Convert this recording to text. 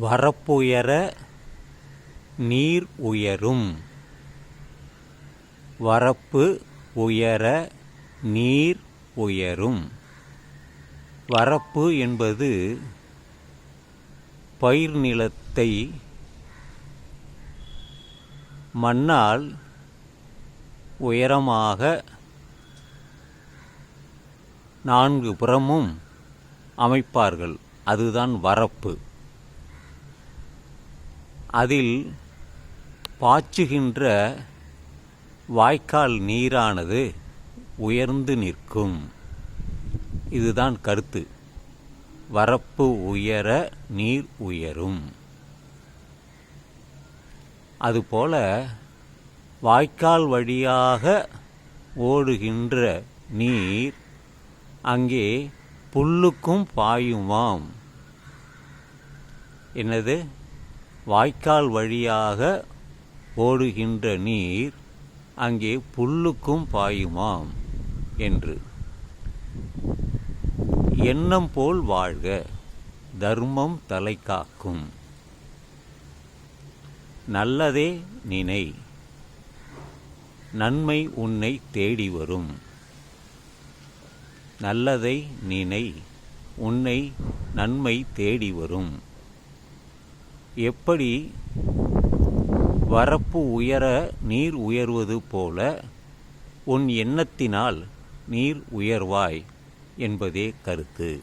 வரப்புயர நீர் உயரும் வரப்பு உயர நீர் உயரும் வரப்பு என்பது பயிர் நிலத்தை மண்ணால் உயரமாக நான்கு புறமும் அமைப்பார்கள். அதுதான் வரப்பு. அதில் பாய்ச்சுகின்ற வாய்க்கால் நீரானது உயர்ந்து நிற்கும். இதுதான் கருத்து. வரப்பு உயர நீர் உயரும். அதுபோல வாய்க்கால் வழியாக ஓடுகின்ற நீர் அங்கே புல்லுக்கும் பாயுமாம். என்னது? வாய்க்கால் வழியாக ஓடுகின்ற நீர் அங்கே புல்லுக்கும் பாயுமாம் என்று. எண்ணம் போல் வாழ்க தர்மம் தலை காக்கும். நல்லதே நினை நன்மை உன்னை தேடி வரும். நல்லதை நினை உன்னை நன்மை தேடி வரும். எப்படி வரப்பு உயர நீர் உயர்வது போல உன் எண்ணத்தினால் நீர் உயர்வாய் என்பதே கருத்து.